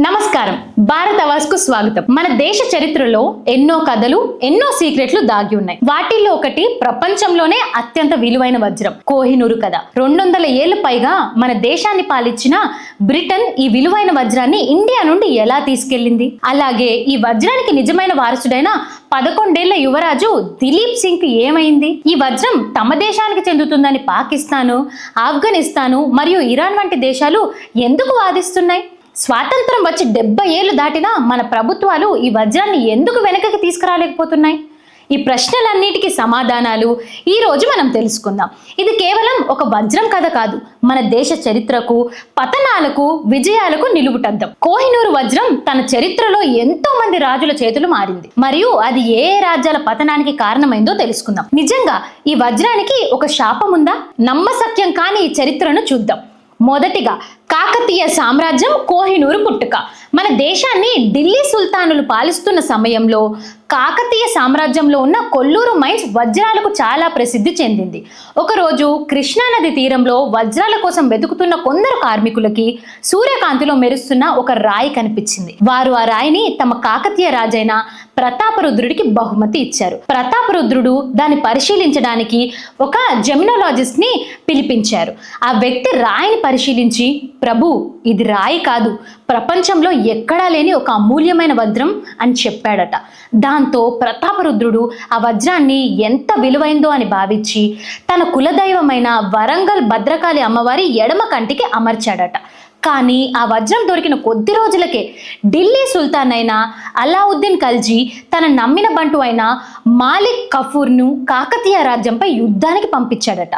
నమస్కారం. భారత్ అవాజ్కు స్వాగతం. మన దేశ చరిత్రలో ఎన్నో కథలు ఎన్నో సీక్రెట్లు దాగి ఉన్నాయి. వాటిల్లో ఒకటి ప్రపంచంలోనే అత్యంత విలువైన వజ్రం కోహినూరు కథ. రెండు వందల ఏళ్ళ పైగా మన దేశాన్ని పాలించిన బ్రిటన్ ఈ విలువైన వజ్రాన్ని ఇండియా నుండి ఎలా తీసుకెళ్ళింది అలాగే ఈ వజ్రానికి నిజమైన వారసుడైన పదకొండేళ్ళ యువరాజు దిలీప్ సింగ్కి ఏమైంది? ఈ వజ్రం తమ దేశానికి చెందుతుందని పాకిస్తాను ఆఫ్ఘనిస్తాను మరియు ఇరాన్ వంటి దేశాలు ఎందుకు వాదిస్తున్నాయి? స్వాతంత్రం వచ్చి డెబ్బై ఏళ్ళు దాటినా మన ప్రభుత్వాలు ఈ వజ్రాన్ని ఎందుకు వెనకకి తీసుకురాలేకపోతున్నాయి? ఈ ప్రశ్నలన్నిటికీ సమాధానాలు ఈ రోజు మనం తెలుసుకుందాం. ఇది కేవలం ఒక వజ్రం కథ కాదు. మన దేశ చరిత్రకు పతనాలకు విజయాలకు నిలువుటద్దం కోహినూరు వజ్రం తన చరిత్రలో ఎంతో మంది రాజుల చేతులు మారింది. మరియు అది ఏ రాజ్యాల పతనానికి కారణమైందో తెలుసుకుందాం. నిజంగా ఈ వజ్రానికి ఒక శాపం ఉందా నమ్మసక్యం కాని ఈ చరిత్రను చూద్దాం. మొదటిగా కాకతీయ సామ్రాజ్యం కోహినూరు పుట్టుక. మన దేశాన్ని ఢిల్లీ సుల్తానులు పాలిస్తున్న సమయంలో కాకతీయ సామ్రాజ్యంలో ఉన్న కొల్లూరు మైన్స్ వజ్రాలకు చాలా ప్రసిద్ధి చెందింది. ఒకరోజు కృష్ణానది తీరంలో వజ్రాల కోసం వెతుకుతున్న కొందరు కార్మికులకి సూర్యకాంతిలో మెరుస్తున్న ఒక రాయి కనిపించింది. వారు ఆ రాయిని తమ కాకతీయ రాజైన ప్రతాపరుద్రుడికి బహుమతి ఇచ్చారు. ప్రతాపరుద్రుడు దాన్ని పరిశీలించడానికి ఒక జెమినోలాజిస్ట్ని పిలిపించారు. ఆ వ్యక్తి రాయిని పరిశీలించి ప్రభు ఇది రాయి కాదు. ప్రపంచంలో ఎక్కడా లేని ఒక అమూల్యమైన వజ్రం అని చెప్పాడట. దాంతో ప్రతాపరుద్రుడు ఆ వజ్రాన్ని ఎంత విలువైందో అని భావించి తన కులదైవమైన వరంగల్ భద్రకాళి అమ్మవారి ఎడమ కంటికి అమర్చాడట. కానీ ఆ వజ్రం దొరికిన కొద్ది రోజులకే ఢిల్లీ సుల్తాన్ అయిన అలావుద్దీన్ ఖల్జీ తన నమ్మిన బంటు అయిన మాలిక్ కఫూర్ను కాకతీయ రాజ్యంపై యుద్ధానికి పంపించాడట.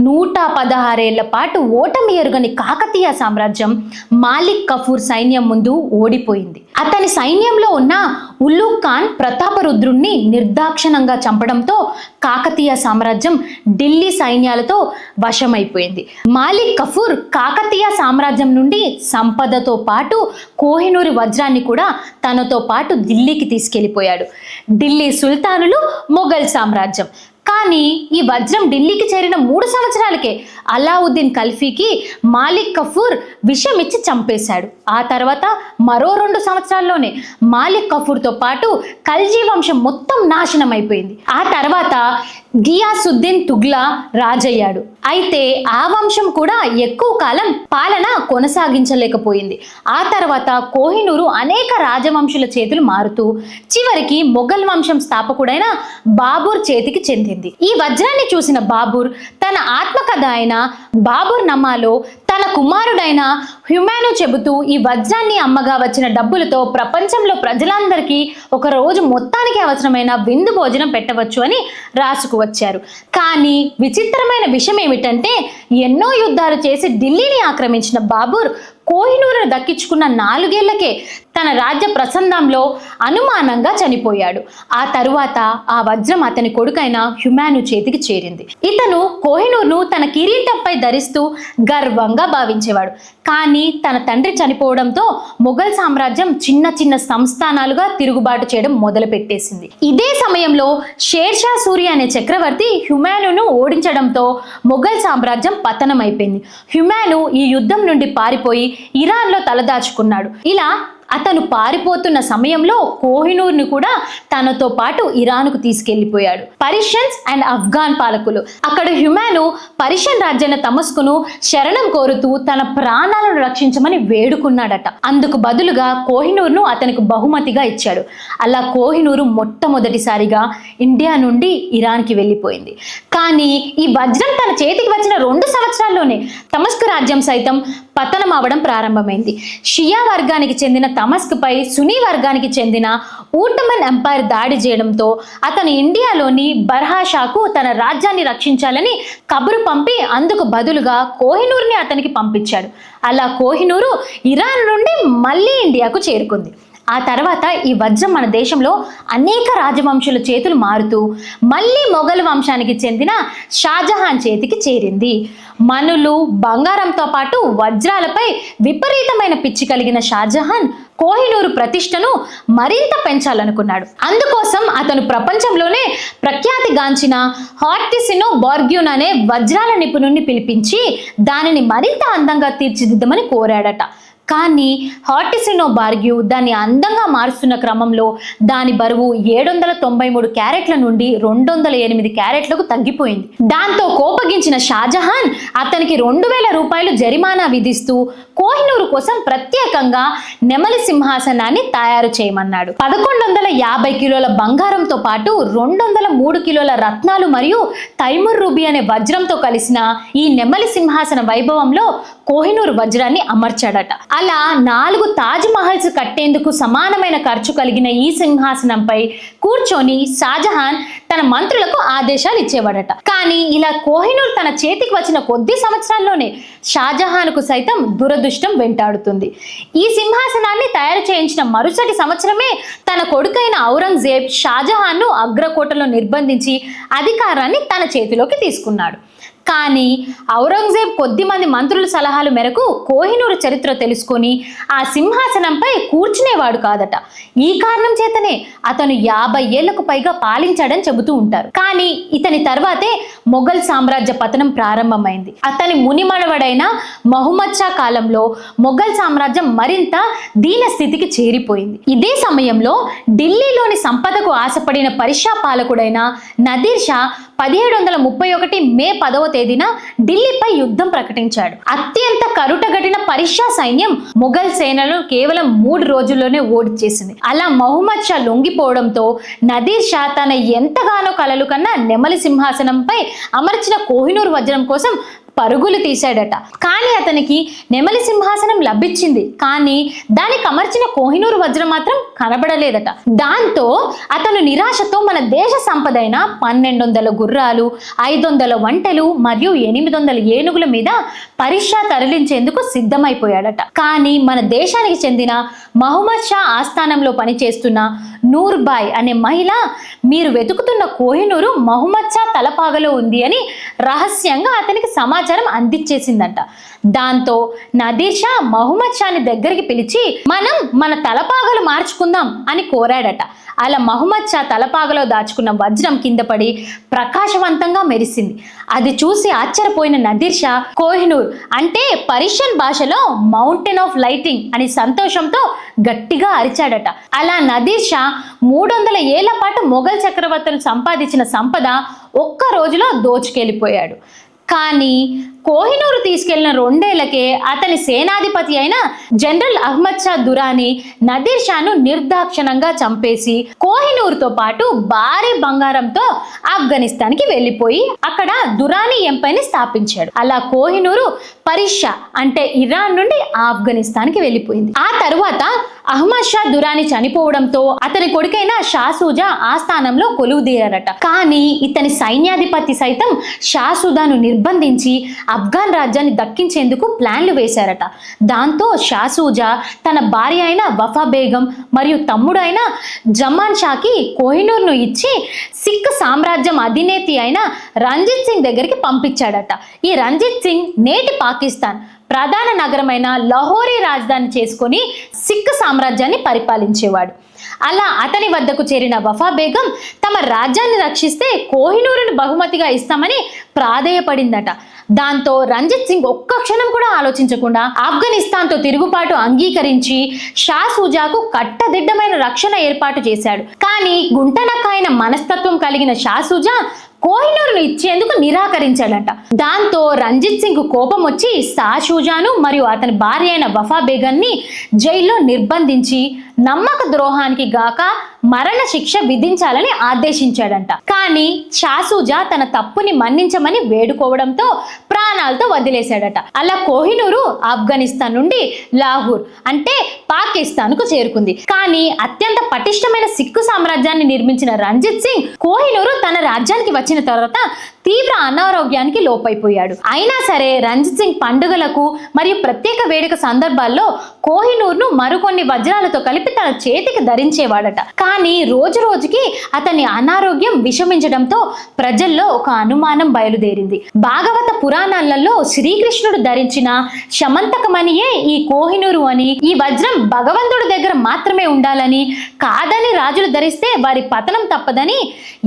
నూట పదహారేళ్ళ పాటు ఓటమి ఎరుగని కాకతీయ సామ్రాజ్యం మాలిక్ కఫూర్ సైన్యం ముందు ఓడిపోయింది. అతని సైన్యంలో ఉన్న ఉల్లు ఖాన్ ప్రతాపరుద్రుణ్ణి నిర్దాక్షణంగా చంపడంతో కాకతీయ సామ్రాజ్యం ఢిల్లీ సైన్యాలతో వశమైపోయింది. మాలిక్ కఫూర్ కాకతీయ సామ్రాజ్యం నుండి సంపదతో పాటు కోహినూరి వజ్రాన్ని కూడా తనతో పాటు ఢిల్లీకి తీసుకెళ్ళిపోయాడు. ఢిల్లీ సుల్తానులు మొఘల్ సామ్రాజ్యం. కానీ ఈ వజ్రం ఢిల్లీకి చేరిన మూడు సంవత్సరాలకే అలావుద్దీన్ కల్ఫీకి మాలిక్ కఫూర్ విషం ఇచ్చి చంపేశాడు. ఆ తర్వాత మరో రెండు సంవత్సరాల్లోనే మాలిక్ కఫూర్తో పాటు ఖల్జీ వంశం మొత్తం నాశనం అయిపోయింది ఆ తర్వాత గియాసుద్దీన్ తుగ్లా రాజయ్యాడు. అయితే ఆ వంశం కూడా ఎక్కువ కాలం పాలన కొనసాగించలేకపోయింది. ఆ తర్వాత కోహినూరు అనేక రాజవంశుల చేతులు మారుతూ చివరికి మొఘల్ వంశం స్థాపకుడైన బాబూర్ చేతికి చెందింది. ఈ వజ్రాన్ని చూసిన బాబూర్ తన ఆత్మకథ అయిన బాబూర్ నమాలో తన కుమారుడైన హ్యుమాను చెబుతూ ఈ వజ్రాన్ని అమ్మగా వచ్చిన డబ్బులతో ప్రపంచంలో ప్రజలందరికీ ఒక రోజు మొత్తానికి అవసరమైన విందు భోజనం పెట్టవచ్చు అని రాసుకు వచ్చారు. కానీ విచిత్రమైన విషయం ఏమిటంటే ఎన్నో యుద్ధాలు చేసి ఢిల్లీని ఆక్రమించిన బాబూర్ కోహినూరును దక్కించుకున్న నాలుగేళ్ళకే తన రాజ్య ప్రసందంలో అనుమానంగా చనిపోయాడు. ఆ తరువాత ఆ వజ్రం అతని కొడుకైన హ్యుమాను చేతికి చేరింది. ఇతను కోహినూర్ను తన కిరీటంపై ధరిస్తూ గర్వంగా భావించేవాడు. కానీ తన తండ్రి చనిపోవడంతో మొఘల్ సామ్రాజ్యం చిన్న చిన్న సంస్థానాలుగా తిరుగుబాటు చేయడం మొదలుపెట్టేసింది. ఇదే సమయంలో షేర్షా సూరి అనే చక్రవర్తి హ్యుమానును ఓడించడంతో మొఘల్ సామ్రాజ్యం పతనమైపోయింది. హ్యుమాను ఈ యుద్ధం నుండి పారిపోయి ఇరాన్లో తలదాచుకున్నాడు. ఇలా అతను పారిపోతున్న సమయంలో కోహినూర్ను కూడా తనతో పాటు ఇరాన్కు తీసుకెళ్ళిపోయాడు పరిషన్స్ అండ్ ఆఫ్ఘాన్ పాలకులు. అక్కడ హ్యుమాను పరిషన్ రాజ్యాన్ని తమస్కును శరణం కోరుతూ తన ప్రాణాలను రక్షించమని వేడుకున్నాడట. అందుకు బదులుగా కోహినూర్ను అతనికి బహుమతిగా ఇచ్చాడు. అలా కోహినూరు మొట్టమొదటిసారిగా ఇండియా నుండి ఇరాన్కి వెళ్ళిపోయింది. కానీ ఈ వజ్రం తన చేతికి వచ్చిన రెండు సంవత్సరాల్లోనే తమస్కు రాజ్యం సైతం పతనం అవడం ప్రారంభమైంది. షియా వర్గానికి చెందిన తమస్క్పై సునీ వర్గానికి చెందిన ఊటమన్ ఎంపైర్ దాడి చేయడంతో అతను ఇండియాలోని బర్హాషాకు తన రాజ్యాన్ని రక్షించాలని కబురు పంపి అందుకు బదులుగా కోహినూర్ని అతనికి పంపించాడు. అలా కోహినూరు ఇరాన్ నుండి మళ్ళీ ఇండియాకు చేరుకుంది. ఆ తర్వాత ఈ వజ్రం మన దేశంలో అనేక రాజవంశుల చేతులు మారుతూ మళ్ళీ మొఘల్ వంశానికి చెందిన షాజహాన్ చేతికి చేరింది. మనులు బంగారంతో పాటు వజ్రాలపై విపరీతమైన పిచ్చి కలిగిన షాజహాన్ కోహినూరు ప్రతిష్టను మరింత పెంచాలనుకున్నాడు. అందుకోసం అతను ప్రపంచంలోనే ప్రఖ్యాతిగాంచిన హార్టిసినో బార్గ్యూన్ అనే వజ్రాల నిపుణుణ్ణి పిలిపించి దానిని మరింత అందంగా తీర్చిదిద్దమని కోరాడట. కానీ హార్టిసినో బార్గ్యూ దాన్ని అందంగా మారుస్తున్న క్రమంలో దాని బరువు ఏడు వందల తొంభై మూడు క్యారెట్ల నుండి రెండు వందల ఎనిమిది క్యారెట్లకు తగ్గిపోయింది. దాంతో కోపగించిన షాజహాన్ అతనికి రెండు వేల రూపాయలు జరిమానా విధిస్తూ కోహినూరు కోసం ప్రత్యేకంగా నెమలి సింహాసనాన్ని తయారు చేయమన్నాడు. పదకొండు వందల యాభై కిలోల బంగారంతో పాటు రెండు వందల మూడు కిలోల రత్నాలు మరియు తైమూర్ రూబీ అనే వజ్రంతో కలిసిన ఈ నెమలి సింహాసన వైభవంలో కోహినూర్ వజ్రాన్ని అమర్చాడట. అలా నాలుగు తాజ్ మహల్స్ కట్టేందుకు సమానమైన ఖర్చు కలిగిన ఈ సింహాసనంపై కూర్చొని షాజహాన్ తన మంత్రులకు ఆదేశాలు ఇచ్చేవాడట. కానీ ఇలా కోహినూర్ తన చేతికి వచ్చిన కొద్ది సంవత్సరాల్లోనే షాజహాన్కు సైతం దురదృష్టం వెంటాడుతుంది. ఈ సింహాసనాన్ని తయారు చేయించిన మరుసటి సంవత్సరమే తన కొడుకైన ఔరంగజేబ్ షాజహాన్ను అగ్రకోటలో నిర్బంధించి అధికారాన్ని తన చేతిలోకి తీసుకున్నాడు. కానీ ఔరంగజేబ్ కొద్ది మంది మంత్రుల సలహాల మేరకు కోహినూరు చరిత్ర తెలుసుకొని ఆ సింహాసనంపై కూర్చునేవాడు కాదట. ఈ కారణం చేతనే అతను యాభై ఏళ్ళకు పైగా పాలించాడని చెబుతూ ఉంటారు. కానీ ఇతని తర్వాతే మొఘల్ సామ్రాజ్య పతనం ప్రారంభమైంది. అతని మునిమనవడైన మహమ్మద్ షా కాలంలో మొఘల్ సామ్రాజ్యం మరింత దీన స్థితికి చేరిపోయింది. ఇదే సమయంలో ఢిల్లీలోని సంపదకు ఆశపడిన పరిషా పాలకుడైన నదీర్ షా పదిహేడు వందల ముప్పై ఒకటి మే పదవ తేదీన ఢిల్లీపై యుద్ధం ప్రకటించాడు. అత్యంత కరుటగటిన పరిషా సైన్యం మొఘల్ సేనలు కేవలం మూడు రోజుల్లోనే ఓడిచేసింది అలా మహమ్మద్ షా లొంగిపోవడంతో నదీర్ షా తన ఎంతగానో కలలు కన్నా నెమలి సింహాసనంపై అమర్చిన కోహినూర్ వజ్రం కోసం పరుగులు తీశాడట. కానీ అతనికి నెమలి సింహాసనం లభించింది. కానీ దానికి అమర్చిన కోహినూరు వజ్రం మాత్రం కనబడలేదట. దాంతో అతను నిరాశతో మన దేశ సంపదైన పన్నెండు వందల గుర్రాలు ఐదు వందల వంటలు మరియు ఎనిమిది వందల ఏనుగుల మీద పరీక్ష తరలించేందుకు సిద్ధమైపోయాడట. కానీ మన దేశానికి చెందిన మహమ్మద్ షా ఆస్థానంలో పనిచేస్తున్న నూర్బాయ్ అనే మహిళ మీరు వెతుకుతున్న కోహినూరు మహమ్మద్ షా తలపాగలో ఉంది అని రహస్యంగా అతనికి సమాచారం అందించేసిందంట. దాంతో నదీర్ మహమ్మద్ షాని దగ్గరికి పిలిచి మనం మన తలపాగలు మార్చుకుందాం అని కోరాడట. అలా మహమ్మద్ షా తలపాగలో దాచుకున్న వజ్రం కింద పడి ప్రకాశవంతంగా మెరిసింది. అది చూసి ఆశ్చర్యపోయిన నదీర్ షా కోహినూర్ అంటే పర్షియన్ భాషలో మౌంటైన్ ఆఫ్ లైటింగ్ అని సంతోషంతో గట్టిగా అరిచాడట. అలా నదీర్ షా మూడు వందల ఏళ్ళ పాటు మొఘల్ చక్రవర్తులు సంపాదించిన సంపద ఒక్క రోజులో దోచుకెళ్ళిపోయాడు. కానీ కోహినూరు తీసుకెళ్ళిన రెండేళ్ళకే అతని సేనాధిపతి అయిన జనరల్ అహ్మద్ షా దురాని నదీర్ షాను నిర్దాక్షణంగా చంపేసి కోహినూరుతో పాటు భారీ బంగారంతో ఆఫ్ఘనిస్తాన్కి వెళ్ళిపోయి అక్కడ దురాని ఎంపైని స్థాపించాడు. అలా కోహినూరు పరిషా అంటే ఇరాన్ నుండి ఆఫ్ఘనిస్తాన్కి వెళ్ళిపోయింది. ఆ తరువాత అహ్మద్ షా దురాని చనిపోవడంతో అతని కొడుకైన షాసూజా ఆ స్థానంలో కొలువుదీరారట. కానీ ఇతని సైన్యాధిపతి సైతం షాసూజాను నిర్బంధించి ఆఫ్ఘాన్ రాజ్యాన్ని దక్కించేందుకు ప్లాన్లు వేశారట. దాంతో షాసూజా తన భార్య అయిన వఫా బేగం మరియు తమ్ముడు అయిన జమాన్ షాకి కోహినూర్ను ఇచ్చి సిక్ సామ్రాజ్యం అధినేతి అయిన రంజిత్ సింగ్ దగ్గరికి పంపించాడట. ఈ రంజిత్ సింగ్ నేటి పాకిస్తాన్ ప్రధాన నగరమైన లహోరీ రాజధాని చేసుకొని సిక్ సామ్రాజ్యాన్ని పరిపాలించేవాడు. అలా అతని వద్దకు చేరిన వఫా బేగం తమ రాజ్యాన్ని రక్షిస్తే కోహినూరును బహుమతిగా ఇస్తామని ప్రాధేయపడిందట. దాంతో రంజిత్ సింగ్ ఒక్క క్షణం కూడా ఆలోచించకుండా ఆఫ్ఘనిస్తాన్తో తిరుగుబాటు అంగీకరించి షా సూజాకు కట్టదిడ్డమైన రక్షణ ఏర్పాటు చేశాడు. కానీ గుంటనక్కాయన మనస్తత్వం కలిగిన షా సూజా కోహినూరును ఇచ్చేందుకు నిరాకరించాడట. దాంతో రంజిత్ సింగ్ కోపం వచ్చి సాషూజాను మరియు అతని భార్య అయిన వఫా బేగన్ని జైల్లో నిర్బంధించి నమ్మక ద్రోహానికి గాక మరణ శిక్ష విధించాలని ఆదేశించాడంట. కానీ షాసూజా తన తప్పుని మన్నించమని వేడుకోవడంతో ప్రాణాలతో వదిలేశాడట. అలా కోహినూరు ఆఫ్ఘనిస్తాన్ నుండి లాహూర్ అంటే పాకిస్తాన్కు చేరుకుంది. కానీ అత్యంత పటిష్టమైన సిక్కు సామ్రాజ్యాన్ని నిర్మించిన రంజిత్ సింగ్ కోహినూరు తన రాజ్యానికి వచ్చిన తర్వాత తీవ్ర అనారోగ్యానికి లోపైపోయాడు. అయినా సరే రంజిత్ సింగ్ పండుగలకు మరియు ప్రత్యేక వేడుక సందర్భాల్లో కోహినూర్ను మరికొన్ని వజ్రాలతో కలిపి తన చేతికి ధరించేవాడట. కానీ రోజు రోజుకి అతని అనారోగ్యం విషమించడంతో ప్రజల్లో ఒక అనుమానం బయలుదేరింది. భాగవత పురాణాలలో శ్రీకృష్ణుడు ధరించిన శమంతకమనియే ఈ కోహినూరు అని ఈ వజ్రం భగవంతుడి దగ్గర మాత్రమే ఉండాలని కాదని రాజులు ధరిస్తే వారి పతనం తప్పదని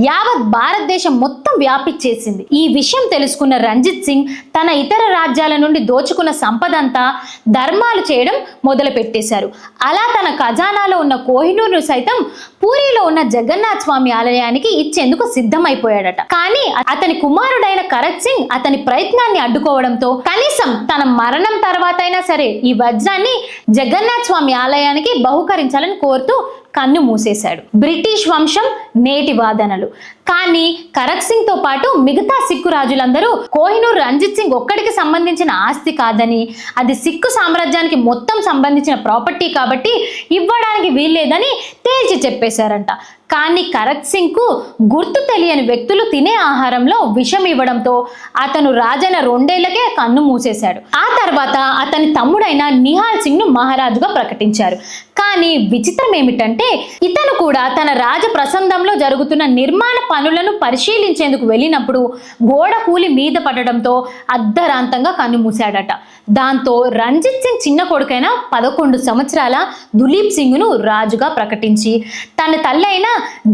యావత్ భారతదేశం మొత్తం వ్యాపించేసి చేసింది ఈ విషయం తెలుసుకున్న రంజిత్ సింగ్ తన ఇతర రాజ్యాల నుండి దోచుకున్న సంపదంతా ధర్మాలు చేయడం మొదలు పెట్టేశారు అలా తన ఖజానాలో ఉన్న కోహినూరును సైతం పూరిలో ఉన్న జగన్నాథ్ స్వామి ఆలయానికి ఇచ్చేందుకు సిద్ధమైపోయాడట. కానీ అతని కుమారుడైన కరత్ సింగ్ అతని ప్రయత్నాన్ని అడ్డుకోవడంతో కనీసం తన మరణం తర్వాత అయినా సరే ఈ వజ్రాన్ని జగన్నాథ్ స్వామి ఆలయానికి బహుకరించాలని కోరుతూ కన్ను మూసేశాడు. బ్రిటిష్ వంశం నేటి వాదనలు. కానీ కరక్ సింగ్తో పాటు మిగతా సిక్కు రాజులందరూ కోహినూర్ రంజిత్ సింగ్ ఒక్కడికి సంబంధించిన ఆస్తి కాదని అది సిక్కు సామ్రాజ్యానికి మొత్తం సంబంధించిన ప్రాపర్టీ కాబట్టి ఇవ్వడానికి వీల్లేదని తేల్చి చెప్పేశారంట. కానీ కరక్ సింగ్కు గుర్తు తెలియని వ్యక్తులు తినే ఆహారంలో విషం ఇవ్వడంతో అతను రాజన రెండేళ్ళకే కన్ను మూసేశాడు. ఆ తర్వాత అతని తమ్ముడైన నిహాల్ సింగ్ను మహారాజుగా ప్రకటించారు. కానీ విచిత్రం ఏమిటంటే ఇతను కూడా తన రాజ ప్రసందంలో జరుగుతున్న నిర్మాణ పనులను పరిశీలించేందుకు వెళ్ళినప్పుడు గోడ కూలి మీద పడడంతో అర్ధరాంతంగా కన్ను మూశాడట. దాంతో రంజిత్ సింగ్ చిన్న కొడుకైన పదకొండు సంవత్సరాల దులీప్ సింగ్ను రాజుగా ప్రకటించి తన తల్లైన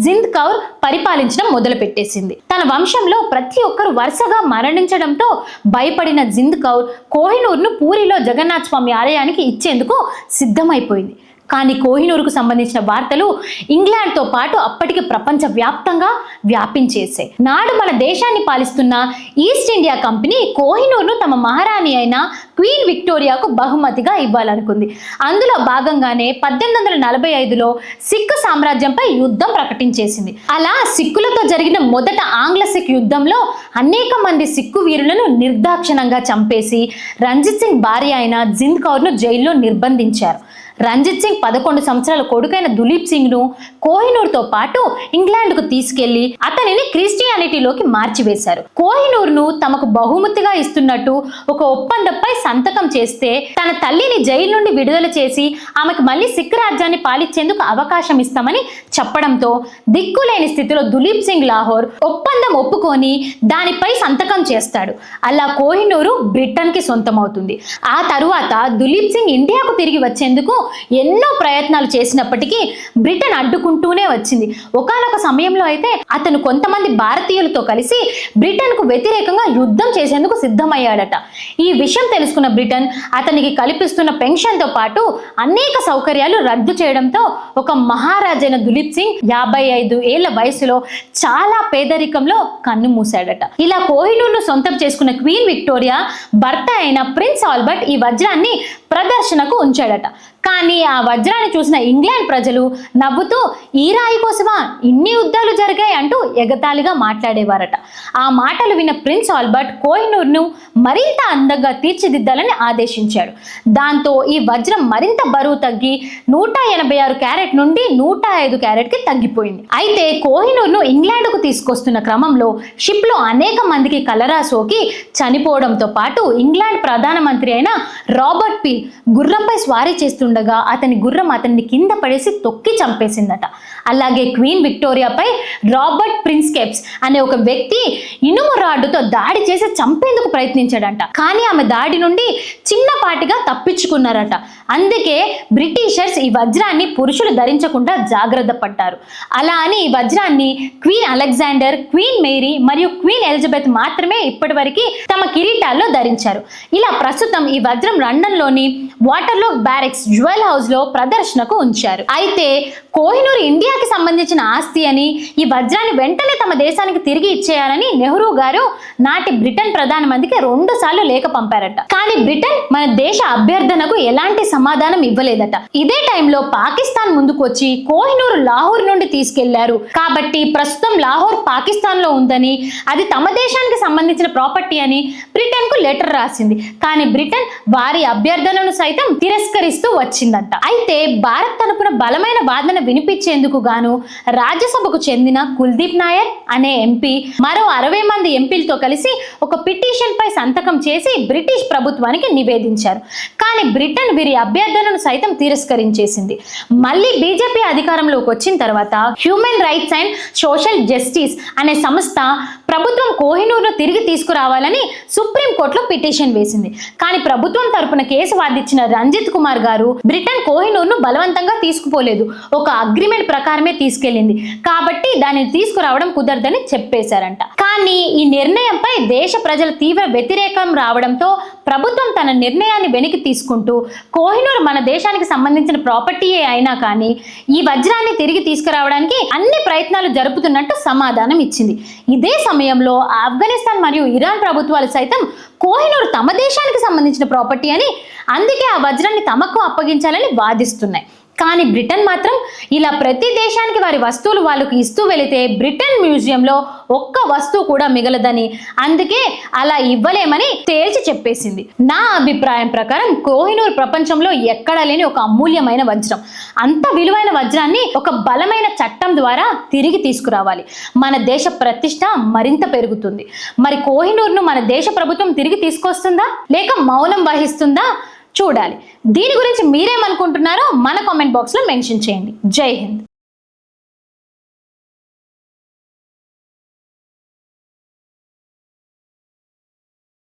జింద్ కౌర్ పరిపాలించడం మొదలుపెట్టేసింది. తన వంశంలో ప్రతి ఒక్కరు వరుసగా మరణించడంతో భయపడిన జింద్ కౌర్ కోహినూర్ను పూరిలో జగన్నాథ్ స్వామి ఆలయానికి ఇచ్చేందుకు సిద్ధమైపోయింది. కానీ కోహినూరుకు సంబంధించిన వార్తలు ఇంగ్లాండ్తో పాటు అప్పటికి ప్రపంచ వ్యాప్తంగా వ్యాపించేసాయి నాడు మన దేశాన్ని పాలిస్తున్న ఈస్ట్ ఇండియా కంపెనీ కోహినూర్ను తమ మహారాణి అయిన క్వీన్ విక్టోరియాకు బహుమతిగా ఇవ్వాలనుకుంది. అందులో భాగంగానే పద్దెనిమిది వందల నలభై ఐదులో సిక్కు సామ్రాజ్యంపై యుద్ధం ప్రకటించేసింది. అలా సిక్కులతో జరిగిన మొదట ఆంగ్ల సిక్ యుద్ధంలో అనేక మంది సిక్కు వీరులను నిర్దాక్షిణంగా చంపేసి రంజిత్ సింగ్ భార్య అయిన జింద్ కౌర్ను జైల్లో నిర్బంధించారు. రంజిత్ సింగ్ పదకొండు సంవత్సరాల కొడుకైన దులీప్ సింగ్ను కోహినూర్తో పాటు ఇంగ్లాండ్కు తీసుకెళ్ళి అతనిని క్రిస్టియానిటీలోకి మార్చివేశారు. కోహినూర్ను తమకు బహుమతిగా ఇస్తున్నట్టు ఒక ఒప్పందంపై సంతకం చేస్తే తన తల్లిని జైలు నుండి విడుదల చేసి ఆమెకు మళ్ళీ సిక్ రాజ్యాన్ని పాలించేందుకు అవకాశం ఇస్తామని చెప్పడంతో దిక్కులేని స్థితిలో దులీప్ సింగ్ లాహోర్ ఒప్పందం ఒప్పుకొని దానిపై సంతకం చేస్తాడు. అలా కోహినూరు బ్రిటన్కి సొంతమవుతుంది. ఆ తరువాత దులీప్ సింగ్ ఇండియాకు తిరిగి వచ్చేందుకు ఎన్నో ప్రయత్నాలు చేసినప్పటికీ బ్రిటన్ అడ్డుకుంటూనే వచ్చింది. ఒకానొక సమయంలో అయితే అతను కొంతమంది భారతీయులతో కలిసి బ్రిటన్కు వ్యతిరేకంగా యుద్ధం చేసేందుకు సిద్ధమయ్యాడట. ఈ విషయం తెలుసుకున్న బ్రిటన్ అతనికి కల్పిస్తున్న పెన్షన్తో పాటు అనేక సౌకర్యాలు రద్దు చేయడంతో ఒక మహారాజైన దులీప్ సింగ్ యాభై ఐదు ఏళ్ళ వయసులో చాలా పేదరికంలో కన్ను మూశాడట. ఇలా కోహినూర్ను సొంతం చేసుకున్న క్వీన్ విక్టోరియా భర్త అయిన ప్రిన్స్ ఆల్బర్ట్ ఈ వజ్రాన్ని ప్రదర్శనకు ఉంచాడట. కానీ ఆ వజ్రాన్ని చూసిన ఇంగ్లాండ్ ప్రజలు నవ్వుతూ ఈ రాయి కోసమా? ఇన్ని యుద్ధాలు జరిగాయి అంటూ ఎగతాళిగా మాట్లాడేవారట. ఆ మాటలు విన్న ప్రిన్స్ ఆల్బర్ట్ కోహినూర్ను మరింత అందంగా తీర్చిదిద్దాలని ఆదేశించాడు. దాంతో ఈ వజ్రం మరింత బరువు తగ్గి నూట ఎనభై ఆరు క్యారెట్ నుండి నూట ఐదు క్యారెట్కి తగ్గిపోయింది. అయితే కోహినూర్ను ఇంగ్లాండ్కు తీసుకొస్తున్న క్రమంలో షిప్లో అనేక మందికి కలరా సోకి చనిపోవడంతో పాటు ఇంగ్లాండ్ ప్రధానమంత్రి అయిన రాబర్ట్ పీ. గుర్రంపై స్వారీ చేస్తుండగా అతని గుర్రం అతన్ని కింద పడేసి తొక్కి చంపేసిందట. అలాగే క్వీన్ విక్టోరియాపై రాబర్ట్ ప్రిన్స్కెప్స్ అనే ఒక వ్యక్తి ఇనుము రాడ్డుతో దాడి చేసి చంపేందుకు ప్రయత్నించాడంట. కానీ ఆమె దాడి నుండి చిన్నపాటిగా తప్పించుకున్నారట. అందుకే బ్రిటిషర్స్ ఈ వజ్రాన్ని పురుషులు ధరించకుండా జాగ్రత్త పడ్డారు. అలా అని ఈ వజ్రాన్ని క్వీన్ అలెగ్జాండర్ క్వీన్ మేరీ మరియు క్వీన్ ఎలిజబెత్ మాత్రమే ఇప్పటివరకు తమ కిరీటాల్లో ధరించారు. ఇలా ప్రస్తుతం ఈ వజ్రం లండన్లోని వాటర్లో బ్యారెక్స్ జ్యువెల్ హౌస్లో ప్రదర్శనకు ఉంచారు. అయితే కోహినూర్ ఇండియాకి సంబంధించిన ఆస్తి అని ఈ వజ్రాన్ని వెంటనే తమ దేశానికి తిరిగి ఇచ్చేయాలని నెహ్రూ గారు నాటి బ్రిటన్ ప్రధానమంత్రికి రెండు సార్లు లేఖ పంపారట. కానీ బ్రిటన్ మన దేశ అభ్యర్థనకు ఎలాంటి సమాధానం ఇవ్వలేదట. ఇదే టైంలో పాకిస్తాన్ ముందుకు వచ్చి కోహినూర్ లాహోర్ నుండి తీసుకెళ్ళారు. కాబట్టి ప్రస్తుతం లాహోర్ పాకిస్తాన్లో ఉందని అది తమ దేశానికి సంబంధించిన ప్రాపర్టీ అని బ్రిటన్కు లెటర్ రాసింది. కానీ బ్రిటన్ వారి అభ్యర్థనను సైతం తిరస్కరిస్తూ వచ్చిందంట. అయితే భారత్ తరపున బలమైన వాదన వినిపించేందుకు గాను రాజ్యసభకు చెందిన కుల్దీప్ నాయర్ అనే ఎంపీ మరో అరవై మంది ఎంపీలతో కలిసి ఒక పిటిషన్ పై సంతకం చేసి బ్రిటిష్ ప్రభుత్వానికి నివేదించారు. కానీ బ్రిటన్ వీరి అభ్యర్థనను సైతం తిరస్కరించేసింది. మళ్ళీ బీజేపీ అధికారంలోకి వచ్చిన తర్వాత human rights and social justice అనే సంస్థ ప్రభుత్వం కోహినూర్ను తిరిగి తీసుకురావాలని సుప్రీంకోర్టులో పిటిషన్ వేసింది. కానీ ప్రభుత్వం తరపున కేసు వాదించిన రంజిత్ కుమార్ గారు బ్రిటన్ కోహినూర్ను బలవంతంగా తీసుకుపోలేదు. ఒక అగ్రిమెంట్ ప్రకారమే తీసుకెళ్ళింది. కాబట్టి దానిని తీసుకురావడం కుదరదని చెప్పేశారంట. కానీ ఈ నిర్ణయంపై దేశ ప్రజల తీవ్ర వ్యతిరేకం రావడంతో ప్రభుత్వం తన నిర్ణయాన్ని వెనక్కి తీసుకుంటూ కోహినూర్ మన దేశానికి సంబంధించిన ప్రాపర్టీయే అయినా కానీ ఈ వజ్రాన్ని తిరిగి తీసుకురావడానికి అన్ని ప్రయత్నాలు జరుపుతున్నట్టు సమాధానం ఇచ్చింది. ఇదే సమయంలో ఆఫ్ఘనిస్తాన్ మరియు ఇరాన్ ప్రభుత్వాలు సైతం కోహినూర్ తమ దేశానికి సంబంధించిన ప్రాపర్టీ అని అందుకే ఆ వజ్రాన్ని తమకు అప్పగించాలని వాదిస్తున్నాయి. కానీ బ్రిటన్ మాత్రం ఇలా ప్రతి దేశానికి వారి వస్తువులు వాళ్ళకు ఇస్తూ వెళితే బ్రిటన్ మ్యూజియంలో ఒక్క వస్తువు కూడా మిగలదని అందుకే అలా ఇవ్వలేమని తేల్చి చెప్పేసింది. నా అభిప్రాయం ప్రకారం కోహినూర్ ప్రపంచంలో ఎక్కడా లేని ఒక అమూల్యమైన వజ్రం. అంత విలువైన వజ్రాన్ని ఒక బలమైన చట్టం ద్వారా తిరిగి తీసుకురావాలి. మన దేశ ప్రతిష్ట మరింత పెరుగుతుంది. మరి కోహినూర్ను మన దేశ ప్రభుత్వం తిరిగి తీసుకొస్తుందా? లేక మౌనం వహిస్తుందా? చూడాలి. దీని గురించి మీరేమనుకుంటున్నారో మన కామెంట్ బాక్స్లో మెన్షన్ చేయండి. జై హింద్.